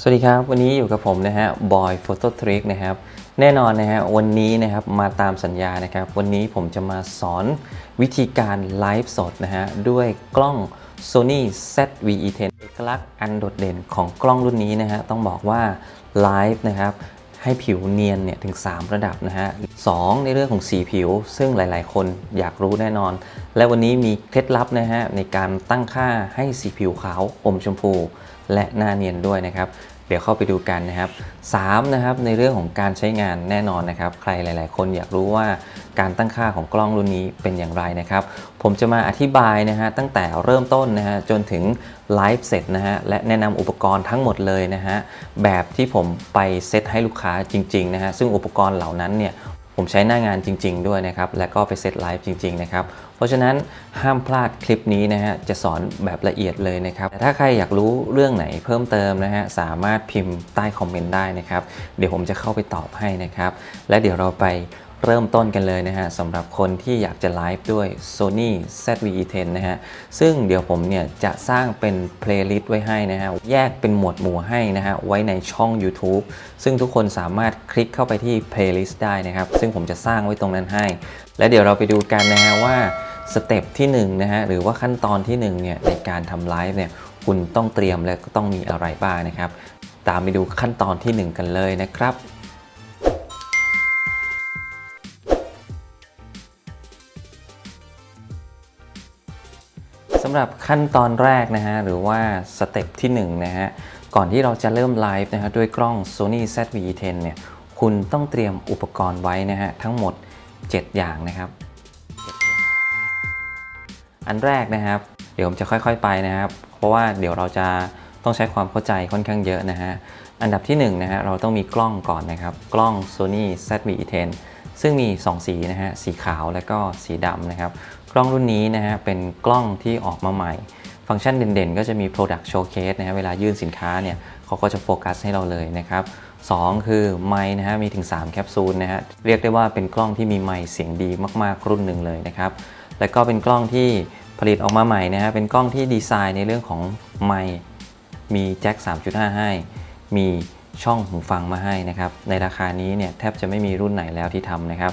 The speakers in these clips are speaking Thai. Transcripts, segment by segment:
สวัสดีครับ วันนี้อยู่กับผมนะฮะบอยโฟโต้ทริกนะครับ แน่นอนนะฮะวันนี้นะครับมาตามสัญญานะครับ วันนี้ผมจะมาสอนวิธีการไลฟ์สดนะฮะด้วยกล้อง Sony ZV-E10 เอกลักษณ์อันโดดเด่นของกล้องรุ่นนี้นะฮะต้องบอกว่าไลฟ์นะครับให้ผิวเนียนเนี่ยถึง 3 ระดับนะฮะสองในเรื่องของสีผิว ซึ่งหลาย ๆ คนอยากรู้แน่นอน และวันนี้มีเคล็ดลับนะฮะในการตั้งค่าให้สีผิวขาวอมชมพู และหน้าเนียนด้วยนะครับเดี๋ยวเข้าไปดูกันนะครับ3นะครับในเรื่องของการใช้งานแน่นอนนะครับ ใครหลาย ๆ คนอยากรู้ว่าการตั้งค่าของกล้องรุ่นนี้เป็นอย่างไรนะครับ ผมจะมาอธิบายนะฮะตั้งแต่เริ่มต้นนะฮะจนถึงไลฟ์เสร็จนะฮะและแนะนำอุปกรณ์ทั้งหมดเลยนะฮะแบบที่ผมไปเซตให้ลูกค้าจริง ๆ นะฮะซึ่งอุปกรณ์เหล่านั้นเนี่ย ผมใช้หน้างานจริง ๆ ด้วยนะครับ และก็ไปเซตไลฟ์จริง ๆ นะครับ เพราะฉะนั้นห้ามพลาดคลิปนี้นะฮะ จะสอนแบบละเอียดเลยนะครับ แต่ถ้าใครอยากรู้เรื่องไหนเพิ่มเติมนะฮะ สามารถพิมพ์ใต้คอมเมนต์ได้นะครับ เดี๋ยวผมจะเข้าไปตอบให้นะครับ และเดี๋ยวเราไป เริ่มต้นกันเลยนะฮะสำหรับคนที่อยากจะไลฟ์ด้วย Sony ZV-E10 นะฮะซึ่งเดี๋ยวผมเนี่ยจะสร้างเป็นเพลย์ลิสต์ไว้ให้นะฮะแยกเป็นหมวดหมู่ให้นะฮะไว้ในช่อง YouTube ซึ่งทุกคนสามารถคลิกเข้าไปที่ playlist ได้นะครับ ซึ่งผมจะสร้างไว้ตรงนั้นให้ และเดี๋ยวเราไปดูกันนะฮะว่าสเต็ปที่1นะฮะหรือว่าขั้นตอนที่1เนี่ยในการทำไลฟ์เนี่ยคุณต้องเตรียมและก็ต้องมีอะไรบ้างนะครับ ตามไปดูขั้นตอนที่ 1 กันเลยนะครับ สำหรับขั้นตอนแรกนะฮะหรือว่าสเต็ปที่1นะฮะก่อนที่เราจะเริ่มไลฟ์นะฮะด้วยกล้อง Sony ZV10 เนี่ยคุณต้องเตรียมอุปกรณ์ไว้นะฮะทั้งหมด 7 อย่างนะครับ อันแรกนะครับ เดี๋ยวผมจะค่อยๆไปนะครับ เพราะว่าเดี๋ยวเราจะต้องใช้ความเข้าใจค่อนข้างเยอะนะฮะอันดับที่1นะฮะเราต้องมีกล้องก่อนนะครับ กล้อง Sony ZV10 ซึ่งมี 2 สีนะฮะสีขาวและก็สีดำนะครับ กล้องรุ่นนี้นะฮะเป็นกล้องที่ออกมาใหม่ ฟังก์ชันเด่นๆ ก็จะมี Product Showcase นะฮะเวลายื่นสินค้าเนี่ยเขาก็จะโฟกัสให้เราเลยนะครับ 2 คือไมค์นะฮะมีถึง 3 แคปซูลนะฮะเรียกได้ว่าเป็นกล้องที่มีไมค์เสียงดีมากๆรุ่นหนึ่งเลยนะครับและก็เป็นกล้องที่ผลิตออกมาใหม่นะฮะเป็นกล้องที่ดีไซน์ในเรื่องของไมค์มีแจ็ค 3.5 ให้ มีช่องหูฟังมาให้นะครับในราคานี้เนี่ยแทบจะไม่มีรุ่นไหนแล้วที่ทำนะครับ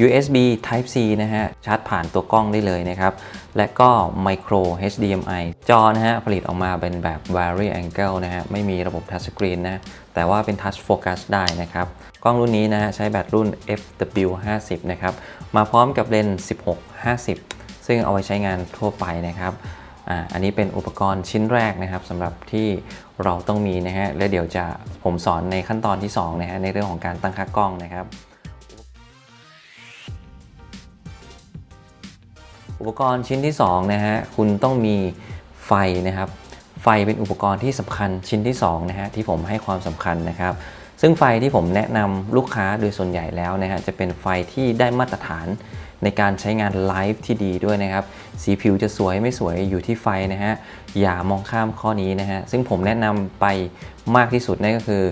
USB Type C นะฮะ ชาร์จผ่านตัวกล้องได้เลยนะครับ และก็ Micro HDMI จอนะฮะ ผลิตออกมาเป็นแบบ Vari Angle นะฮะ ไม่มีระบบ Touch Screen นะ แต่ว่าเป็น Touch Focus ได้นะครับ กล้องรุ่นนี้นะฮะ ใช้แบตรุ่น FW50 นะครับ มาพร้อมกับเลนส์16-50 ซึ่งเอาไว้ใช้งานทั่วไปนะครับอ่าอันนี้เป็นอุปกรณ์ชิ้นแรกนะครับสำหรับที่เราต้องมีนะฮะและเดี๋ยวจะผมสอนในขั้นตอนที่2นะฮะในเรื่องของการตั้งค่ากล้องนะครับ อุปกรณ์ชิ้นที่2นะฮะคุณต้องมีไฟนะครับ ไฟเป็นอุปกรณ์ที่สำคัญชิ้นที่2นะฮะที่ผมให้ความสำคัญนะครับ ซึ่งไฟที่ผมแนะนำลูกค้าโดยส่วนใหญ่แล้วนะฮะจะเป็นไฟที่ได้มาตรฐานในการใช้งานไลฟ์ที่ดีด้วยนะครับ สีผิวจะสวยไม่สวยอยู่ที่ไฟนะฮะ อย่ามองข้ามข้อนี้นะฮะ ซึ่งผมแนะนำไปมากที่สุดนั่นก็คือ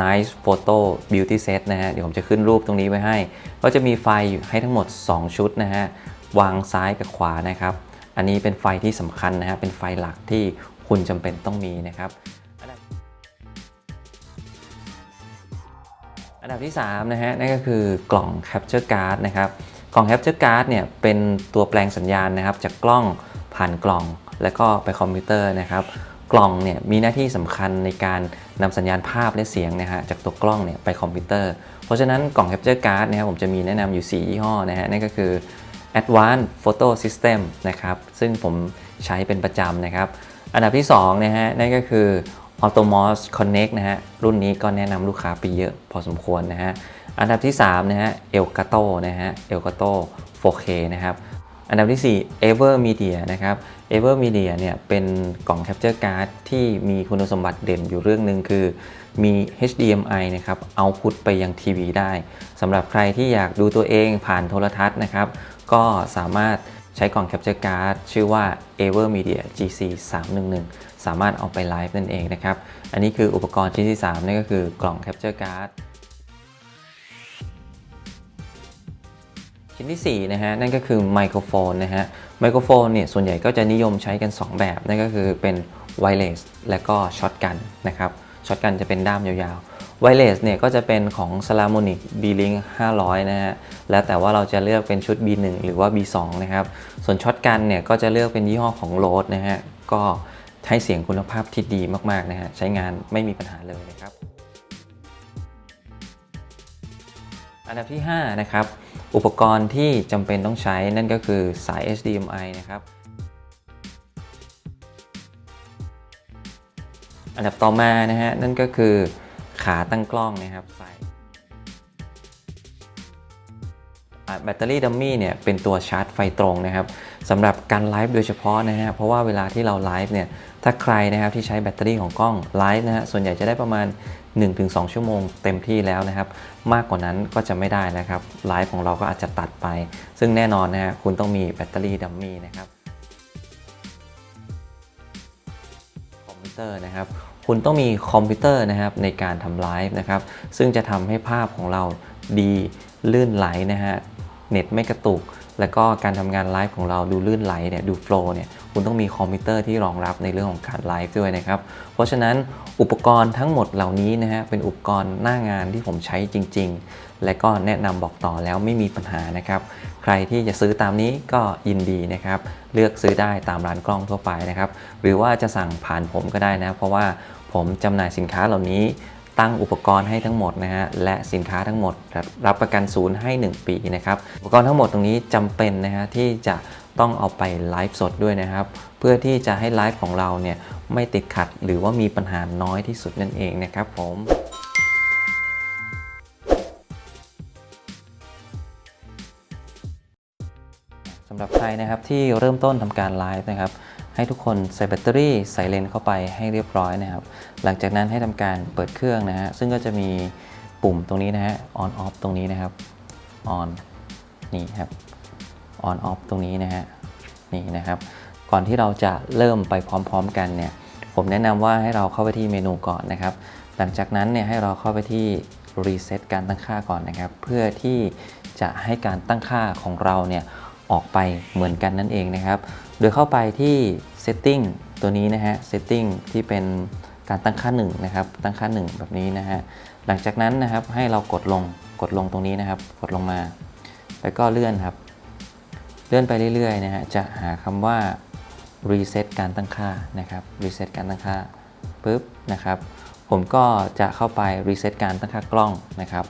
Nice Photo Beauty Set นะฮะ เดี๋ยวผมจะขึ้นรูปตรงนี้ไว้ให้ ก็จะมีไฟให้ทั้งหมด 2 ชุดนะฮะ วางซ้ายกับขวานะครับ อันนี้เป็นไฟที่สำคัญนะฮะเป็นไฟหลักที่คุณจำเป็นต้องมีนะครับ อันดับที่3นะฮะนั่นก็คือกล่อง Capture Card นะครับกล่อง Capture Card เนี่ยเป็นตัวแปลงสัญญาณนะครับ จากกล้องผ่านกล่องแล้วก็ไปคอมพิวเตอร์นะครับกล่องเนี่ยมีหน้าที่สำคัญในการนำสัญญาณภาพและเสียงนะฮะจากตัวกล้องเนี่ยไปคอมพิวเตอร์ เพราะฉะนั้นกล่อง Capture Card นะครับผมจะมีแนะนำอยู่ 4 ยี่ห้อนะฮะนั่นก็คือ Advanced Photo System นะครับซึ่งผมใช้เป็นประจำนะครับ อันดับที่2นะฮะนั่นก็คือ Automos Connect นะฮะรุ่นนี้ก็แนะนำลูกค้าไปเยอะพอสมควรนะฮะอันดับที่3นะฮะ Elgato นะฮะ Elgato 4K นะครับอันดับที่ 4 Ever Media นะครับ Ever Media เนี่ยเป็นกล่อง Capture Card ที่มีคุณสมบัติเด่นอยู่เรื่องหนึ่งคือมี HDMI นะครับเอาพุตไปยังทีวีได้สำหรับใครที่อยากดูตัวเองผ่านโทรทัศน์นะครับ ก็สามารถใช้กล่อง Capture Card ชื่อว่า Ever Media GC 311 สามารถเอาไปไลฟ์นั่นเองนะครับ อันนี้คืออุปกรณ์ชิ้นที่ 3 นั่นก็คือกล่อง Capture Card ชิ้นที่ 4 นะฮะ นั่นก็คือไมโครโฟนนะฮะ ไมโครโฟนเนี่ยส่วนใหญ่ก็จะนิยมใช้กัน 2 แบบ นั่นก็คือเป็นไวเลสและก็ช็อตกันนะครับ ช็อตกันจะเป็นด้ามยาวๆ ไวเลสเนี่ยก็จะเป็นของ s a l a m o n i c B-Link 500 นะฮะ แล้วแต่ว่าเราจะเลือกเป็นชุด B1 หรือว่า B2 นะครับ ส่วนช็อตกันเนี่ยก็จะเลือกเป็นยี่ห้อของ Rode นะฮะ ก็ให้เสียงคุณภาพที่ดีมาก ๆ นะฮะ ใช้งานไม่มีปัญหาเลยนะครับ อันดับที่ 5 นะครับ อุปกรณ์ที่จำเป็นต้องใช้นั่นก็คือสาย HDMI นะครับอันดับต่อมานะฮะนั่นก็คือ ขาตั้งกล้องนะครับใส่แบตเตอรี่ดัมมี่เนี่ยเป็นตัวชาร์จไฟตรงนะครับสำหรับการไลฟ์โดยเฉพาะนะฮะเพราะว่าเวลาที่เราไลฟ์เนี่ยถ้าใครนะครับที่ใช้แบตเตอรี่ของกล้องไลฟ์นะฮะส่วนใหญ่จะได้ประมาณ 1-2 ชั่วโมงเต็มที่แล้วนะครับ มากกว่านั้นก็จะไม่ได้นะครับไลฟ์ของเราก็อาจจะตัดไป ซึ่งแน่นอนนะฮะคุณต้องมีแบตเตอรี่ดัมมี่นะครับคอมพิวเตอร์นะครับ คุณต้องมีคอมพิวเตอร์นะครับในการทำไลฟ์นะครับ ซึ่งจะทำให้ภาพของเราดีลื่นไหลนะฮะเน็ตไม่กระตุก แล้วก็การทำงานไลฟ์ของเราดูลื่นไหลเนี่ยดูโฟล์เนี่ยคุณต้องมีคอมพิวเตอร์ที่รองรับในเรื่องของการไลฟ์ด้วยนะครับ เพราะฉะนั้นอุปกรณ์ทั้งหมดเหล่านี้นะฮะเป็นอุปกรณ์หน้างานที่ผมใช้จริง ๆ และก็แนะนำบอกต่อแล้วไม่มีปัญหานะครับ ใครที่จะซื้อตามนี้ก็ยินดีนะครับ เลือกซื้อได้ตามร้านกล้องทั่วไปนะครับ หรือว่าจะสั่งผ่านผมก็ได้นะ เพราะว่าผมจำหน่ายสินค้าเหล่านี้ตั้งอุปกรณ์ให้ทั้งหมดนะฮะและสินค้าทั้งหมดรับประกันศูนย์ให้ 1 ปีนะครับอุปกรณ์ทั้งหมดตรงนี้จำเป็นนะฮะที่จะต้องเอาไปไลฟ์สดด้วยนะครับ เพื่อที่จะให้ไลฟ์ของเราเนี่ยไม่ติดขัดหรือว่ามีปัญหาน้อยที่สุดนั่นเองนะครับผมำหรับใครนะครับที่เริ่มต้นทำการไลฟ์นะครับให้ทุกคนใส่แบตเตอรี่ใส่เลนเข้าไปให้เรียบร้อยนะครับ หลังจากนั้นให้ทำการเปิดเครื่องนะฮะซึ่งก็จะมีปุ่มตรงนี้นะฮะ on off ตรงนี้นะครับ on นี่ครับ on off ตรงนี้นะฮะนี่นะครับ ก่อนที่เราจะเริ่มไปพร้อม ๆ กันเนี่ยผมแนะนำว่าให้เราเข้าไปที่เมนูก่อนนะครับ หลังจากนั้นเนี่ยให้เราเข้าไปที่ reset การตั้งค่าก่อนนะครับ เพื่อที่จะให้การตั้งค่าของเราเนี่ย ออกไปเหมือนกันนั่นเองนะครับ โดยเข้าไปที่ setting ตัวนี้นะฮะ setting ที่เป็นการตั้งค่า1นะครับ ตั้งค่า 1 แบบนี้นะฮะ หลังจากนั้นนะครับให้เรากดลง กดลงตรงนี้นะครับ กดลงมา แล้วก็เลื่อนครับ เลื่อนไปเรื่อยๆนะฮะ จะหาคำว่า reset การตั้งค่านะครับ reset การตั้งค่าปุ๊บนะครับ ผมก็จะเข้าไป reset การตั้งค่ากล้องนะครับ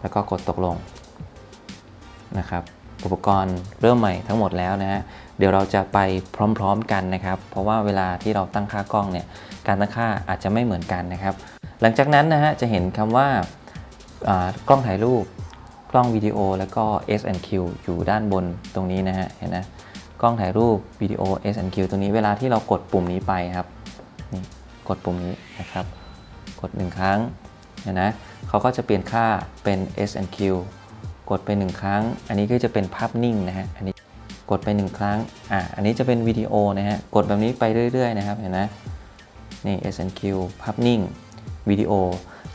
แล้วก็กดตกลงนะครับ อุปกรณ์เริ่มใหม่ทั้งหมดแล้วนะฮะเดี๋ยวเราจะไปพร้อมๆกันนะครับ เพราะว่าเวลาที่เราตั้งค่ากล้องเนี่ยการตั้งค่าอาจจะไม่เหมือนกันนะครับ หลังจากนั้นนะฮะจะเห็นคำว่าอ่ากล้องถ่ายรูปกล้องวิดีโอแล้วก็ S&Q อยู่ด้านบนตรงนี้นะฮะเห็นนะกล้องถ่ายรูปวิดีโอ S&Q ตรงนี้เวลาที่เรากดปุ่มนี้ไปครับนี่กดปุ่มนี้นะครับ กดหนึ่งครั้งเห็นนะเขาก็จะเปลี่ยนค่าเป็น S&Q กดไปหนึ่งครั้ง อันนี้ก็จะเป็นภาพนิ่งนะฮะ อันนี้กดไปหนึ่งครั้ง อะอันนี้จะเป็นวิดีโอนะฮะ กดแบบนี้ไปเรื่อย ๆ นะครับ เห็นนะนี่ SNQ ภาพนิ่ง วิดีโอ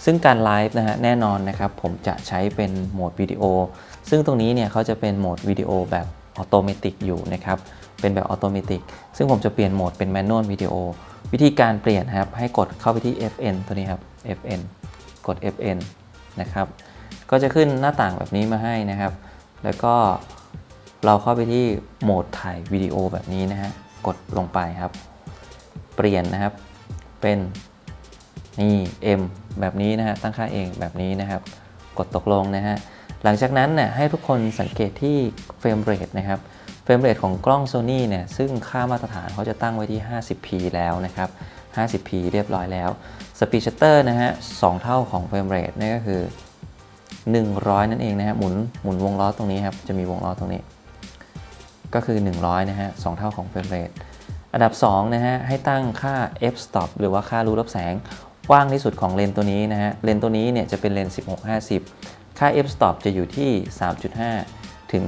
ซึ่งการไลฟ์นะฮะ แน่นอนนะครับ ผมจะใช้เป็นโหมดวิดีโอ ซึ่งตรงนี้เนี่ยเขาจะเป็นโหมดวิดีโอแบบออโตเมติกอยู่นะครับ เป็นแบบออโตเมติก ซึ่งผมจะเปลี่ยนโหมดเป็นแมนนวลวิดีโอ วิธีการเปลี่ยนครับ ให้กดเข้าไปที่ FN ตัวนี้ครับ FN กด FN นะครับ ก็จะขึ้นหน้าต่างแบบนี้มาให้นะครับ แล้วก็เราเข้าไปที่โหมดถ่ายวิดีโอแบบนี้นะฮะ กดลงไปครับ เปลี่ยนนะครับ เป็นนี่ M แบบนี้นะฮะ ตั้งค่าเองแบบนี้นะครับ กดตกลงนะฮะ หลังจากนั้นเนี่ยให้ทุกคนสังเกตที่เฟรมเรทนะครับ เฟรมเรทของกล้อง Sony เนี่ย ซึ่งค่ามาตรฐานเขาจะตั้งไว้ที่ 50p แล้วนะครับ 50p เรียบร้อยแล้ว Speed Shutter นะฮะ 2 เท่าของเฟรมเรทนี่ก็คือ 100 นั่นเองนะฮะหมุนหมุนวงล้อตรงนี้ครับจะมีวงล้อตรงนี้ ก็คือ 100 นะฮะ2เท่าของเฟรมเรทอันดับ2นะฮะให้ตั้งค่า f stop หรือว่าค่ารูรับแสงกว้างที่สุดของเลนตัวนี้นะฮะเลนตัวนี้เนี่ยจะเป็นเลนส์16-50 ค่า f stop จะอยู่ที่ 3.5 ถึง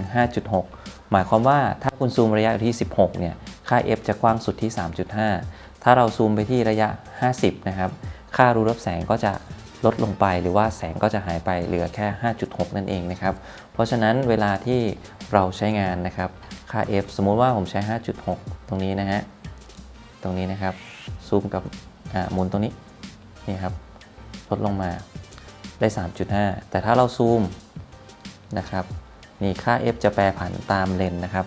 5.6 หมายความว่าถ้าคุณซูมระยะอยู่ที่ 16 เนี่ยค่า f จะกว้างสุดที่ 3.5 ถ้าเราซูมไปที่ระยะ 50 นะครับ ค่ารูรับแสงก็จะ ลดลงไปหรือว่าแสงก็จะหายไปเหลือแค่ 5.6 นั่นเองนะครับ เพราะฉะนั้นเวลาที่เราใช้งานนะครับค่า f สมมุติว่าผมใช้ 5.6 ตรงนี้นะฮะ ตรงนี้นะครับ ซูมกับหมุนตรงนี้ นี่ครับ ลดลงมาได้ 3.5 แต่ถ้าเราซูมนะครับ นี่ค่า f จะแปรผันตามเลนนะครับ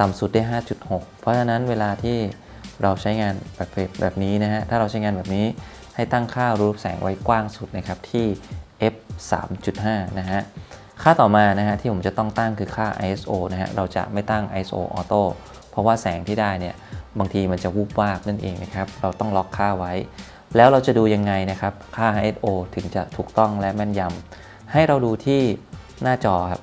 ต่ำสุดได้ 5.6 เพราะฉะนั้นเวลาที่เราใช้งานแบบแบบนี้นะฮะ ถ้าเราใช้งานแบบนี้ ให้ตั้งค่ารูปแสงไว้กว้างสุดนะครับที่ f 3.5 นะฮะ ค่าต่อมานะฮะที่ผมจะต้องตั้งคือค่า ISO นะฮะ เราจะไม่ตั้ง ISO Auto เพราะว่าแสงที่ได้เนี่ยบางทีมันจะวูบวาบนั่นเองนะครับ เราต้องล็อกค่าไว้ แล้วเราจะดูยังไงนะครับ ค่า ISO ถึงจะถูกต้องและแม่นยำ ให้เราดูที่หน้าจอครับ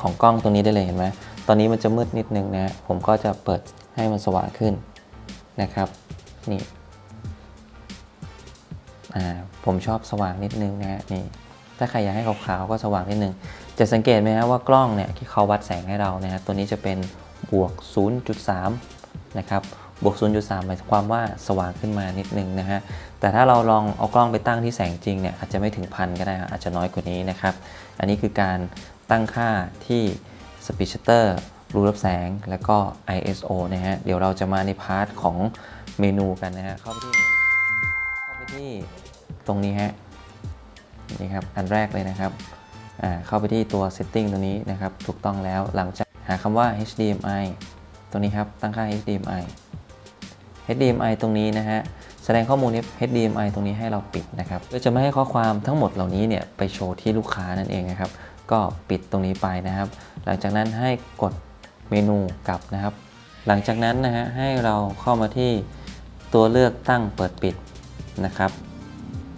ของกล้องตรงนี้ได้เลยเห็นไหมตอนนี้มันจะมืดนิดนึงนะ ผมก็จะเปิดให้มันสว่างขึ้นนะครับ นี่ อ่าผมชอบสว่างนิดนึงนะฮะนี่ถ้าใครอยากให้ขาวๆก็สว่างนิดนึง จะสังเกตไหมฮะว่ากล้องเนี่ยที่เขาวัดแสงให้เรานะฮะตัวนี้จะเป็นบวก 0.3 นะครับบวก 0.3 หมายความว่าสว่างขึ้นมานิดนึงนะฮะ แต่ถ้าเราลองเอากล้องไปตั้งที่แสงจริงเนี่ยอาจจะไม่ถึงพันก็ได้อาจจะน้อยกว่านี้นะครับ อันนี้คือการตั้งค่าที่สปีชเตอร์รูรับแสง แล้วก็ ISO นะฮะ เดี๋ยวเราจะมาในพาร์ทของเมนูกันนะฮะ เข้าไปที่เข้าไปที่ ตรงนี้ฮะนี่ครับอันแรกเลยนะครับเข้าไปที่ตัว setting ตัวนี้นะครับ ถูกต้องแล้วหลังจากหาคำว่า HDMI ตรงนี้ครับ ตั้งค่า HDMI HDMI ตรงนี้นะฮะ แสดงข้อมูล HDMI ตรงนี้ให้เราปิดนะครับเพื่อจะไม่ให้ข้อความทั้งหมดเหล่านี้เนี่ยไปโชว์ที่ลูกค้านั่นเองนะครับ ก็ปิดตรงนี้ไปนะครับ หลังจากนั้นให้กดเมนูกลับนะครับ หลังจากนั้นนะฮะให้เราเข้ามาที่ตัวเลือกตั้งเปิดปิดนะครับ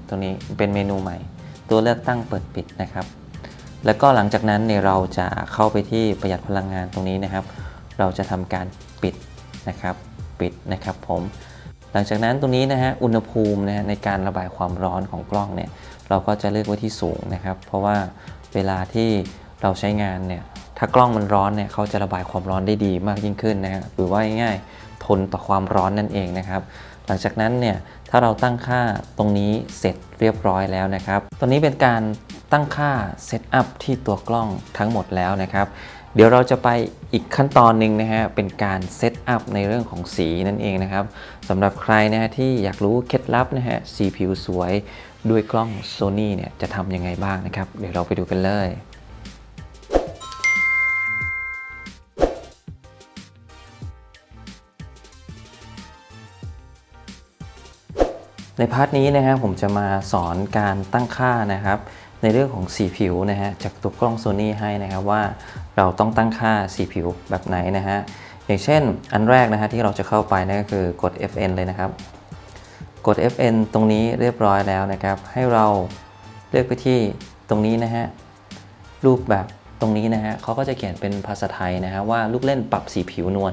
ตรงนี้เป็นเมนูใหม่ ตัวเลือกตั้งเปิดปิดนะครับ แล้วก็หลังจากนั้นเนี่ยเราจะเข้าไปที่ประหยัดพลังงานตรงนี้นะครับ เราจะทำการปิดนะครับปิดนะครับผม หลังจากนั้นตรงนี้นะฮะอุณหภูมินะฮะในการระบายความร้อนของกล้องเนี่ยเราก็จะเลือกไว้ที่สูงนะครับ เพราะว่าเวลาที่เราใช้งานเนี่ยถ้ากล้องมันร้อนเนี่ยเขาจะระบายความร้อนได้ดีมากยิ่งขึ้นนะฮะหรือว่าง่ายๆทนต่อความร้อนนั่นเองนะครับ หลังจากนั้นเนี่ยถ้าเราตั้งค่าตรงนี้เสร็จเรียบร้อยแล้วนะครับตอนนี้เป็นการตั้งค่าเซตอัพที่ตัวกล้องทั้งหมดแล้วนะครับเดี๋ยวเราจะไปอีกขั้นตอนหนึ่งนะฮะ เป็นการเซตอัพในเรื่องของสีนั่นเองนะครับสำหรับใครนะฮะที่อยากรู้เคล็ดลับนะฮะสีผิวสวยด้วยกล้อง Sony เนี่ยจะทำยังไงบ้างนะครับ เดี๋ยวเราไปดูกันเลย ในพาร์ทนี้นะครับผมจะมาสอนการตั้งค่านะครับ ในเรื่องของสีผิวนะฮะจากตัวกล้อง Sony ให้นะครับว่าเราต้องตั้งค่าสีผิวแบบไหนนะฮะอย่างเช่นอันแรกนะฮะที่เราจะเข้าไปนั่นก็คือกด FN เลยนะครับ กด FN ตรงนี้เรียบร้อยแล้วนะครับ ให้เราเลือกไปที่ตรงนี้นะฮะรูปแบบตรงนี้นะฮะเขาก็จะเขียนเป็นภาษาไทยนะฮะว่าลูกเล่นปรับสีผิวนวล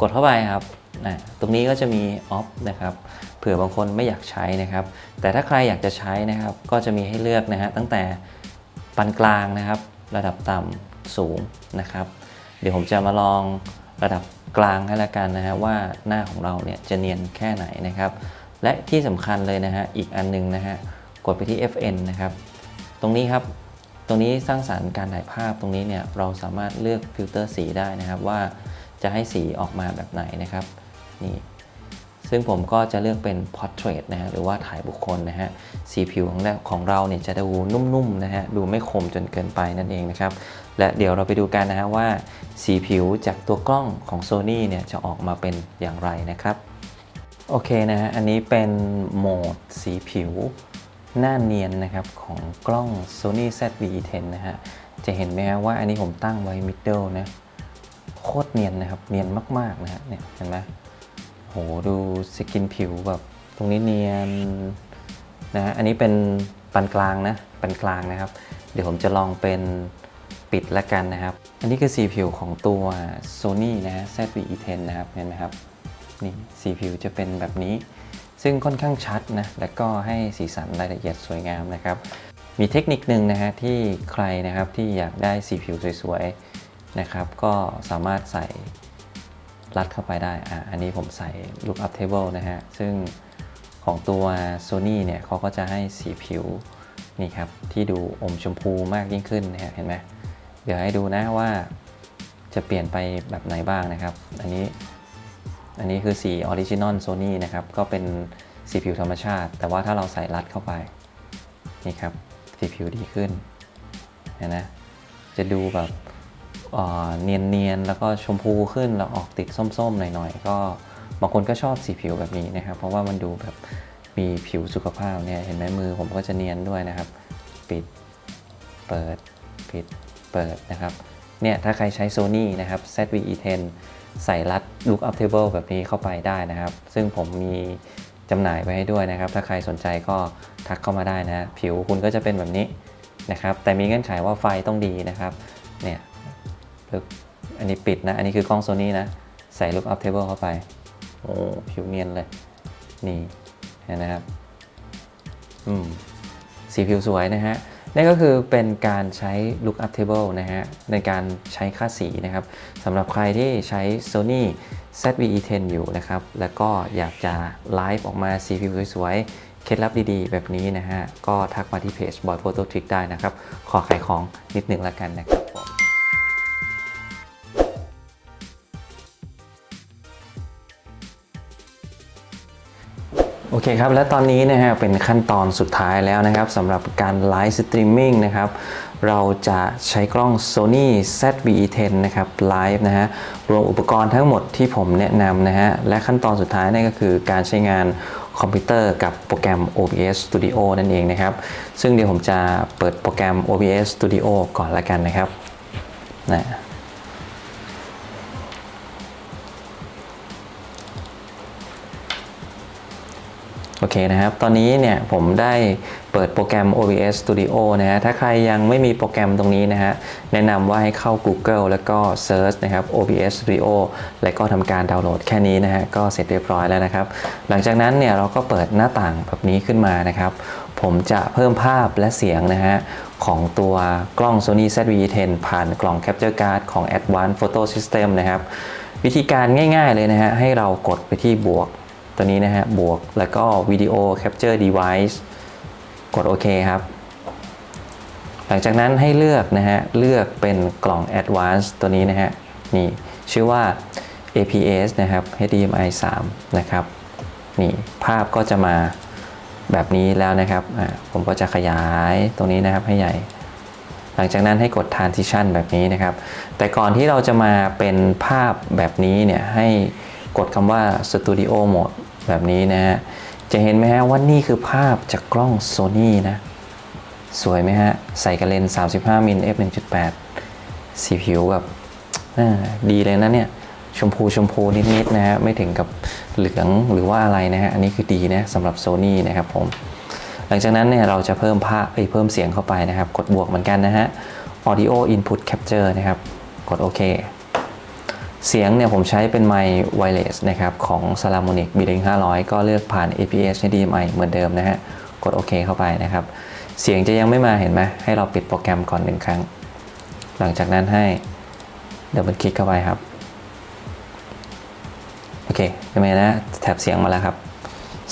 กดเข้าไปครับ นะตรงนี้ก็จะมีออฟนะครับเผื่อบางคนไม่อยากใช้นะครับ แต่ถ้าใครอยากจะใช้นะครับก็จะมีให้เลือกนะฮะตั้งแต่ปานกลางนะครับ ระดับต่ำสูงนะครับ เดี๋ยวผมจะมาลองระดับกลางให้ละกันนะฮะว่าหน้าของเราเนี่ยจะเนียนแค่ไหนนะครับ และที่สำคัญเลยนะฮะอีกอันหนึงนะฮะกดไปที่ FN นะครับ ตรงนี้ครับตรงนี้สร้างสารรค์การถ่ายภาพตรงนี้เนี่ยเราสามารถเลือกฟิลเตอร์สีได้นะครับว่าจะให้สีออกมาแบบไหนนะครับ นี่ซึ่งผมก็จะเลือกเป็น Portrait นะฮะหรือว่าถ่ายบุคคลนะฮะสีผิวของเราของเราเนี่ยจะดูนุ่มๆนะฮะดูไม่คมจนเกินไปนั่นเองนะครับ และเดี๋ยวเราไปดูกันนะฮะว่า สีผิวจากตัวกล้องของ Sony เนี่ยจะออกมาเป็นอย่างไรนะครับโอเคนะฮะอันนี้เป็นโหมดสีผิวหน้าเนียนนะครับของกล้อง Sony ZV-10 นะฮะจะเห็นไหมฮะว่าอันนี้ผมตั้งไว้ middle นะโคตรเนียนนะครับ เนียนมาก ๆ นะฮะเนี่ยเห็นไหม โหดูสกินผิวแบบตรงนี้เนียนนะฮะอันนี้เป็นปานกลางนะปานกลางนะครับ เดี๋ยวผมจะลองเป็นปิดละกันนะครับ อันนี้คือสีผิวของตัว Sony นะฮะ ZV-E10 นะครับเห็นไหมครับนี่สีผิวจะเป็นแบบนี้ ซึ่งค่อนข้างชัดนะแล้วก็ให้สีสันรายละเอียดสวยงามนะครับ มีเทคนิคหนึ่งนะฮะที่ใครนะครับที่อยากได้สีผิวสวยๆนะครับ ก็สามารถใส่ รัดเข้าไปได้อะอันนี้ผมใส่ look up table นะฮะ ซึ่งของตัว Sony เนี่ยเขาก็จะให้สีผิวนี่ครับ ที่ดูอมชมพูมากยิ่งขึ้นนะฮะ เห็นไหมเดี๋ยวให้ดูนะว่าจะเปลี่ยนไปแบบไหนบ้างนะครับ อันนี้ อันนี้คือสีออริจินอลโซ n y นะครับ ก็เป็นสีผิวธรรมชาติ แต่ว่าถ้าเราใส่รัดเข้าไป นี่ครับ สีผิวดีขึ้น เห็นนะ จะดูแบบ เนียนๆ แล้วก็ชมพูขึ้นแล้วออกติดส้มๆ หน่อยๆ ก็บางคนก็ชอบสีผิวแบบนี้นะครับ เพราะว่ามันดูแบบมีผิวสุขภาพเนี่ยเห็นไหมมือผมก็จะเนียนด้วยนะครับ ปิดเปิดปิดเปิดนะครับเนี่ยถ้าใครใช้ Sony นะครับ ZV-E10 ใส่รัด Look Up Table แบบนี้เข้าไปได้นะครับ ซึ่งผมมีจำหน่ายไว้ให้ด้วยนะครับ ถ้าใครสนใจก็ทักเข้ามาได้นะ ผิวคุณก็จะเป็นแบบนี้นะครับ แต่มีเงื่อนไขว่าไฟต้องดีนะครับ เนี่ย อันนี้ปิดนะ อันนี้คือกล้อง Sony นะ ใส่ Look Up Table เข้าไป โอ้ผิวเนียนเลย นี่เห็นนะครับ อืม สีผิวสวยนะฮะนั่นก็คือเป็นการใช้ Look Up Table นะฮะ ในการใช้ค่าสีนะครับสำหรับใครที่ใช้ Sony ZV-E10 อยู่นะครับ แล้วก็อยากจะไลฟ์ออกมาสีผิวสวยๆ เคล็ดลับดีๆ แบบนี้นะฮะ ก็ทักมาที่เพจ Boy Photo Trick ได้นะครับ ขอขายของนิดหนึ่งละกันนะครับผม เคครับ และตอนนี้นะฮะเป็นขั้นตอนสุดท้ายแล้วนะครับสำหรับการไลฟ์สตรีมมิ่งนะครับเราจะใช้กล้อง Sony ZV-E10 นะครับไลฟ์นะฮะรวมอุปกรณ์ทั้งหมดที่ผมแนะนำนะฮะและขั้นตอนสุดท้ายนั่นก็คือการใช้งานคอมพิวเตอร์กับโปรแกรม OBS Studio นั่นเองนะครับ ซึ่งเดี๋ยวผมจะเปิดโปรแกรม OBS Studio ก่อนละกันนะครับนะ โอเคนะครับ ตอนนี้เนี่ยผมได้เปิดโปรแกรม OBS Studio นะฮะ ถ้าใครยังไม่มีโปรแกรมตรงนี้นะฮะ แนะนำว่าให้เข้า Google แล้วก็ Search นะครับ OBS Studio แล้วก็ทำการดาวน์โหลดแค่นี้นะฮะ ก็เสร็จเรียบร้อยแล้วนะครับ หลังจากนั้นเนี่ยเราก็เปิดหน้าต่างแบบนี้ขึ้นมานะครับ ผมจะเพิ่มภาพและเสียงนะฮะของตัวกล้อง Sony ZV-10 ผ่านกล่อง Capture Card ของ Advanced Photo System นะครับ วิธีการง่ายๆเลยนะฮะ ให้เรากดไปที่บวก ตัวนี้นะฮะบวกแล้วก็วิดีโอ Capture Device กดโอเคครับ หลังจากนั้นให้เลือกนะฮะ เลือกเป็นกล่อง Advanced ตัวนี้นะฮะ นี่ ชื่อว่า APS นะครับ HDMI 3 นะครับ นี่ภาพก็จะมาแบบนี้แล้วนะครับผมก็จะขยายตรงนี้นะครับให้ใหญ่ หลังจากนั้นให้กด transition แบบนี้นะครับ แต่ก่อนที่เราจะมาเป็นภาพแบบนี้เนี่ยให้ กดคำว่า Studio Mode แบบนี้นะฮะ จะเห็นไหมฮะว่านี่คือภาพจากกล้อง Sony นะ สวยไหมฮะ ใส่กระเลน 35 มิล f 1.8 สีผิวแบบดีเลยนะเนี่ย ชมพูชมพูนิดๆนะฮะ ไม่ถึงกับเหลืองหรือว่าอะไรนะฮะ อันนี้คือดีนะสำหรับ Sony นะครับผม หลังจากนั้นเนี่ยเราจะเพิ่มภาพเอ้ยเพิ่มเสียงเข้าไปนะครับ กดบวกเหมือนกันนะฮะ Audio Input Capture นะครับ กดโอเค เสียงเนี่ยผมใช้เป็นไมค์ไวเลสนะครับของ s a l a m o n i c b l i n k 500 ก็เลือกผ่าน APS HDMI เหมือนเดิมนะฮะ กดโอเคเข้าไปนะครับ เสียงจะยังไม่มาเห็นไหมให้เราปิดโปรแกรมก่อนหนึ่งครั้ง หลังจากนั้นให้เดับเบิลคลิกเข้าไปครับ โอเคเห็นไหมนะแถบเสียงมาแล้วครับ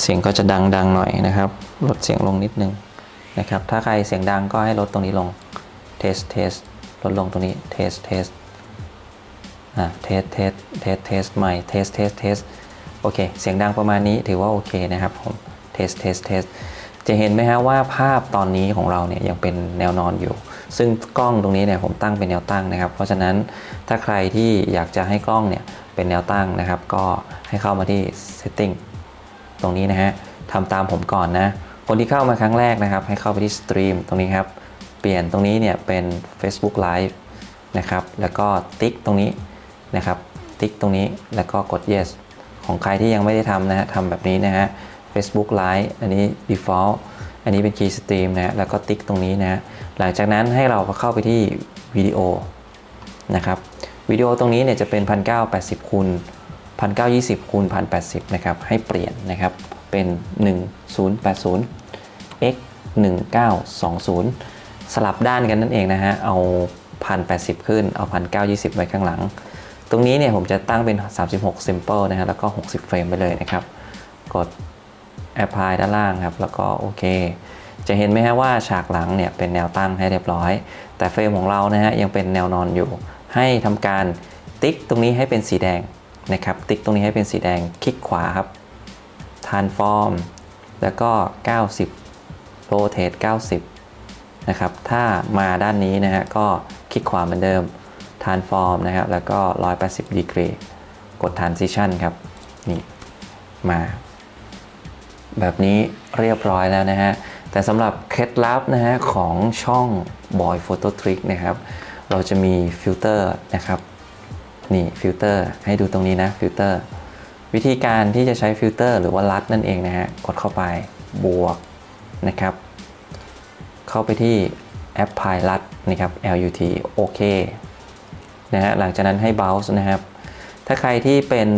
เสียงก็จะดังๆหน่อยนะครับ ลดเสียงลงนิดนึงนะครับ ถ้าใครเสียงดังก็ให้ลดตรงนี้ลงเทสเทสลดลงตรงนี้เทสเทส อ่าเทสเทสเทสเทสใหม่เทสเทสเทสโอเค เสียงดังประมาณนี้ถือว่าโอเคนะครับผมเทสเทสเทสจะเห็นไหมฮะว่าภาพตอนนี้ของเราเนี่ยยังเป็นแนวนอนอยู่ ซึ่งกล้องตรงนี้เนี่ยผมตั้งเป็นแนวตั้งนะครับ เพราะฉะนั้นถ้าใครที่อยากจะให้กล้องเนี่ยเป็นแนวตั้งนะครับ ก็ให้เข้ามาที่ setting ตรงนี้นะฮะทำตามผมก่อนนะ คนที่เข้ามาครั้งแรกนะครับ ให้เข้าไปที่สตรีมตรงนี้ครับ เปลี่ยนตรงนี้เนี่ยเป็น Facebook Live นะครับ แล้วก็ติ๊กตรงนี้ นะครับ ติ๊กตรงนี้แล้วก็กด yes ของใครที่ยังไม่ได้ทำนะฮะทำแบบนี้นะฮะ Facebook Live อันนี้ default อันนี้เป็น key stream นะฮะแล้วก็ติ๊กตรงนี้นะฮะหลังจากนั้นให้เราเข้าไปที่วิดีโอนะครับวิดีโอตรงนี้เนี่ยจะเป็น 1980คูณ1920คูณ1080นะครับให้เปลี่ยนนะครับเป็น 1080 x 1920 สลับด้านกันนั่นเองนะฮะเอา 1080 ขึ้นเอา 1920 ไว้ข้างหลัง ตรงนี้เนี่ยผมจะตั้งเป็น 36 sample นะฮะแล้วก็ 60 เฟรมไปเลยนะครับ กด apply ด้านล่างครับ แล้วก็โอเค จะเห็นไหมฮะว่าฉากหลังเนี่ยเป็นแนวตั้งให้เรียบร้อย แต่เฟรมของเรานะฮะยังเป็นแนวนอนอยู่ ให้ทำการติ๊กตรงนี้ให้เป็นสีแดงนะครับ ติ๊กตรงนี้ให้เป็นสีแดง คลิกขวาครับ transform แล้วก็ 90 rotate 90 นะครับ ถ้ามาด้านนี้นะฮะก็คลิกขวาเหมือนเดิม transform นะครับ แล้วก็ 180 degree กด transition ครับ นี่มา แบบนี้เรียบร้อยแล้วนะฮะ แต่สำหรับเคล็ดลับนะฮะของช่อง Boy Photo Trick นะครับ เราจะมีฟิลเตอร์นะครับ นี่ฟิลเตอร์ให้ดูตรงนี้นะฟิลเตอร์วิธีการที่จะใช้ฟิลเตอร์หรือว่าลัดนั่นเองนะฮะ กดเข้าไปบวกนะครับ เข้าไปที่แอปพายลัดนะครับ LUT โอเค นะฮะหลังจากนั้นให้ bounce นะครับ ถ้าใครที่เป็น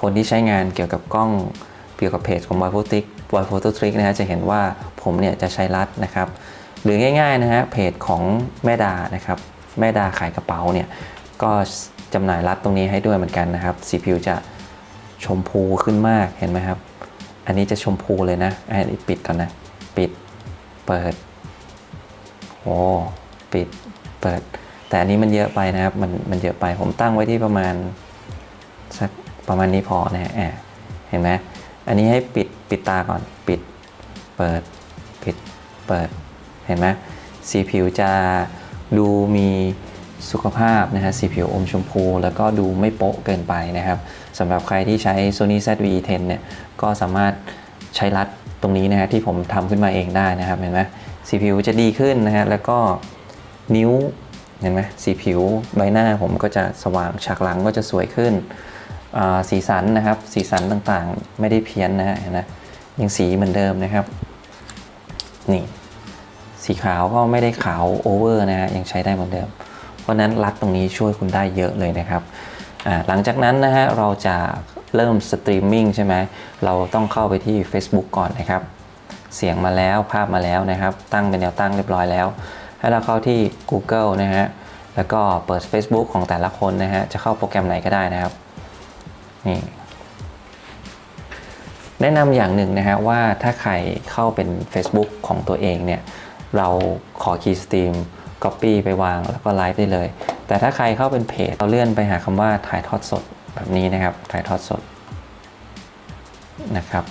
คนที่ใช้งานเกี่ยวกับกล้องเกี่ยวกับเพจของ Boy Photo Trick Boy Photo Trick นะฮะจะเห็นว่าผมเนี่ยจะใช้ลัดนะครับ หรือง่ายๆนะฮะเพจของแม่ดานะครับ แม่ดาขายกระเป๋าเนี่ยก็จำหน่ายรัดตรงนี้ให้ด้วยเหมือนกันนะครับ CPU จะชมพูขึ้นมากเห็นไหมครับ อันนี้จะชมพูเลยนะอันนี้ปิดก่อนนะ ปิด เปิด โอ้ ปิด เปิด แต่อันนี้มันเยอะไปนะครับ มันมันเยอะไป ผมตั้งไว้ที่ประมาณสักประมาณนี้พอนะฮะเห็นไหมอันนี้ให้ปิดปิดตาก่อน ปิด เปิด ปิด เปิด เห็นไหมสีผิวจะดูมีสุขภาพนะฮะสีผิวอมชมพู แล้วก็ดูไม่โป๊ะเกินไปนะครับสำหรับใครที่ใช้ Sony ZV-10 เนี่ย ก็สามารถใช้รัดตรงนี้นะฮะที่ผมทำขึ้นมาเองได้นะครับ เห็นไหมสีผิวจะดีขึ้นนะฮะ แล้วก็นิ้ว เห็นไหมสีผิวใบหน้าผมก็จะสว่างฉากหลังก็จะสวยขึ้นสีสันนะครับ สีสันต่างๆ ไม่ได้เพี้ยนนะฮะเห็นไหมยังสีเหมือนเดิมนะครับ นี่สีขาวก็ไม่ได้ขาวโอเวอร์นะฮะยังใช้ได้เหมือนเดิม เพราะนั้นรัดตรงนี้ช่วยคุณได้เยอะเลยนะครับหลังจากนั้นนะฮะเราจะเริ่มสตรีมมิ่งใช่ไหมเราต้องเข้าไปที่ Facebook ก่อนนะครับ เสียงมาแล้วภาพมาแล้วนะครับ ตั้งเป็นแนวตั้งเรียบร้อยแล้ว ให้เราเข้าที่ Google นะฮะ แล้วก็เปิด Facebook ของแต่ละคนนะฮะ จะเข้าโปรแกรมไหนก็ได้นะครับ นี่ แนะนำอย่างหนึ่งนะฮะว่าถ้าใครเข้าเป็น Facebook ของตัวเองเนี่ย เราขอคีย์สตรีม Copy ไปวางแล้วก็ไลฟ์ได้เลย แต่ถ้าใครเข้าเป็นเพจเราเลื่อนไปหาคำว่าถ่ายทอดสดแบบนี้นะครับ ถ่ายทอดสดนะครับ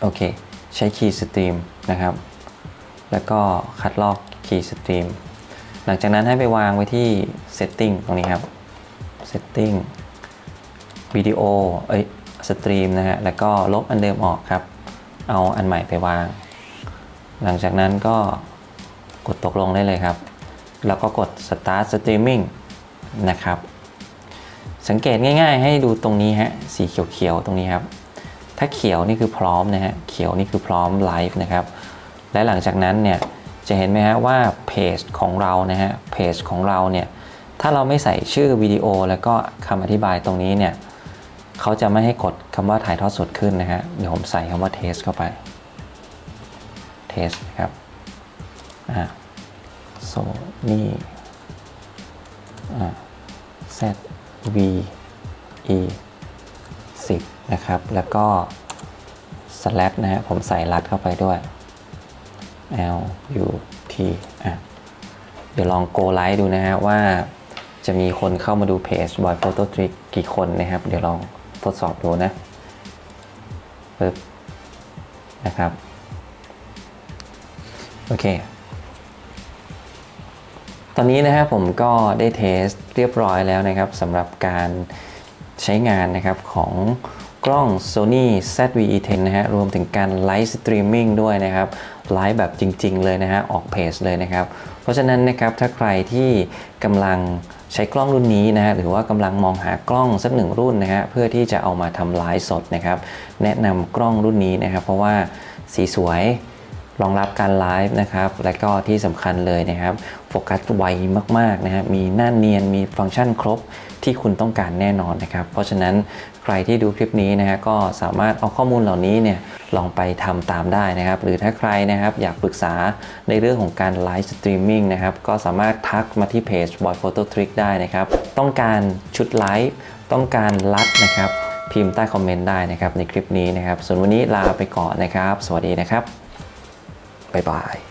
โอเค ใช้คีย์สตรีมนะครับ แล้วก็คัดลอกคีย์สตรีมหลังจากนั้นให้ไปวางไว้ที่ Setting ตรงนี้ครับ Setting วิดีโอเอ้ยสตรีมนะฮะ แล้วก็ลบอันเดิมออกครับ เอาอันใหม่ไปวาง หลังจากนั้นก็กดตกลงได้เลยครับ แล้วก็กด start streaming นะครับ สังเกตง่ายๆ ให้ดูตรงนี้ฮะ สีเขียวๆ ตรงนี้ครับ ถ้าเขียวนี่คือพร้อมนะฮะเขียวนี่คือพร้อมไลฟ์นะครับและหลังจากนั้นเนี่ยจะเห็นไหมฮะว่าเพจของเรานะฮะเพจของเราเนี่ยถ้าเราไม่ใส่ชื่อวิดีโอแล้วก็คำอธิบายตรงนี้เนี่ยเขาจะไม่ให้กดคำว่าถ่ายทอดสดขึ้นนะฮะเดี๋ยวผมใส่คำว่า test เข้าไป test ครับอ่า so นี่อ่า z v e 10 นะครับ แล้วก็ slash นะฮะผมใส่รัดเข้าไปด้วย l u t อะเดี๋ยวลอง go live ดูนะฮะว่าจะมีคนเข้ามาดูเพจ Boy Photo Trick กี่คนนะครับ เดี๋ยวลองทดสอบดูนะปึ๊บนะครับ โอเค ตอนนี้นะครับผมก็ได้เทสเรียบร้อยแล้วนะครับสำหรับการใช้งานนะครับของ กล้อง Sony ZV-E10 นะฮะรวมถึงการไลฟ์สตรีมมิ่งด้วยนะครับไลฟ์แบบจริง ๆ เลยนะฮะออกเพจเลยนะครับ เพราะฉะนั้นนะครับถ้าใครที่กำลังใช้กล้องรุ่นนี้นะฮะหรือว่ากำลังมองหากล้องสักหนึ่งรุ่นนะฮะเพื่อที่จะเอามาทำไลฟ์สดนะครับแนะนำกล้องรุ่นนี้นะครับ เพราะว่าสีสวยรองรับการไลฟ์นะครับ และก็ที่สำคัญเลยนะครับโฟกัสไวมากๆนะฮะมีหน้าเนียนมีฟังก์ชันครบที่คุณต้องการแน่นอนนะครับ เพราะฉะนั้นใครที่ดูคลิปนี้นะฮะก็สามารถเอาข้อมูลเหล่านี้เนี่ยลองไปทำตามได้นะครับ หรือถ้าใครนะครับอยากปรึกษาในเรื่องของการไลฟ์สตรีมมิ่งนะครับก็สามารถทักมาที่เพจ Boy Photo Trick ได้นะครับ ต้องการชุดไลฟ์ต้องการลัดนะครับ พิมพ์ใต้คอมเมนต์ได้นะครับในคลิปนี้นะครับ ส่วนวันนี้ลาไปก่อนนะครับ สวัสดีนะครับบ๊ายบาย